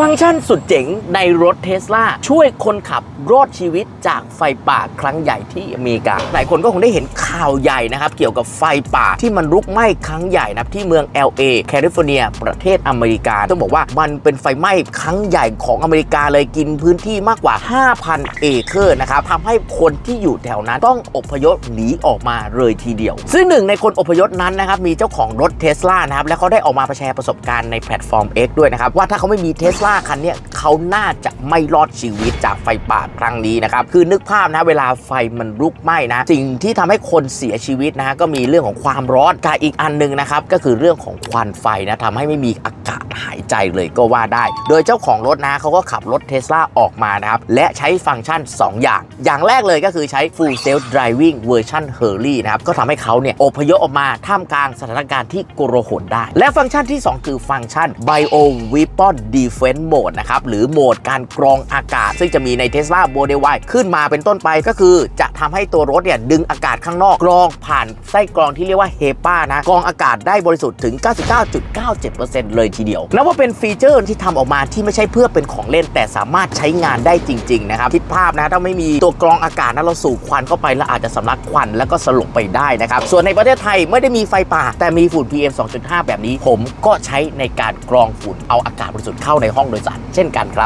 ฟังก์ชันสุดเจ๋งในรถเทสลาช่วยคนขับรอดชีวิตจากไฟป่าครั้งใหญ่ที่อเมริกา หลายคนก็คงได้เห็นข่าวใหญ่นะครับ เกี่ยวกับไฟป่าที่มันลุกไหม้ครั้งใหญ่นับที่เมือง LA แคลิฟอร์เนีย ประเทศอเมริกา ต้องบอกว่ามันเป็นไฟไหม้ครั้งใหญ่ของอเมริกาเลยกินพื้นที่มากกว่า 5,000 เอเคอร์นะครับทำให้คนที่อยู่แถวนั้นต้องอพยพหนีออกมาเลยทีเดียว ซึ่งหนึ่งในคนอพยพนั้นนะครับมีเจ้าของรถเทสลานะครับและเขาได้ออกมาแชร์ประสบการณ์ในแพลตฟอร์ม X ด้วยนะครับว่าถ้าเขาไม่มีเทสลาคันนี้เขาน่าจะไม่รอดชีวิตจากไฟป่าครั้งนี้นะครับคือนึกภาพนะเวลาไฟมันลุกไหม้นะ สิ่งที่ทำให้คนเสียชีวิตนะฮะก็มีเรื่องของความร้อนกับอีกอันหนึ่งนะครับก็คือเรื่องของควันไฟนะทำให้ไม่มีอากาศหาย ใจเลยก็ว่าได้ โดยเจ้าของรถนะเขาก็ขับรถเทสลาออกมานะครับ และใช้ฟังก์ชัน 2 อย่าง อย่างแรกเลยก็คือใช้ full self driving เวอร์ชัน Hurley นะครับ ก็ทำให้เขาเนี่ยอพยพออกมาท่ามกลางสถานการณ์ที่โกลาหลได้ และฟังก์ชันที่ 2 คือฟังก์ชัน Bio Weapon Defense Mode นะครับ หรือโหมดการกรองอากาศ ซึ่งจะมีใน Tesla Model Y ขึ้นมาเป็นต้นไปก็คือจะทำให้ตัวรถเนี่ยดึงอากาศข้างนอกกรองผ่านไส้กรองที่เรียกว่า HEPA นะกรองอากาศได้บริสุทธิ์ถึง 99.97%เลยทีเดียวนับว่าเป็น็นฟีเจอร์ที่ทำออกมาที่ไม่ใช่เพื่อเป็นของเล่น แต่สามารถใช้งานได้จริงๆนะครับคิดภาพนะถ้าไม่มีตัวกรองอากาศนะเราสูบควันเข้าไปแล้วอาจจะสำลักควันแล้วก็สลบไปได้นะครับส่วนในประเทศไทยไม่ได้มีไฟป่า แต่มีฝุ่น PM 2.5 แบบนี้ ผมก็ใช้ในการกรองฝุ่นเอาอากาศบริสุทธิ์เข้าในห้องโดยสารเช่นกันครับ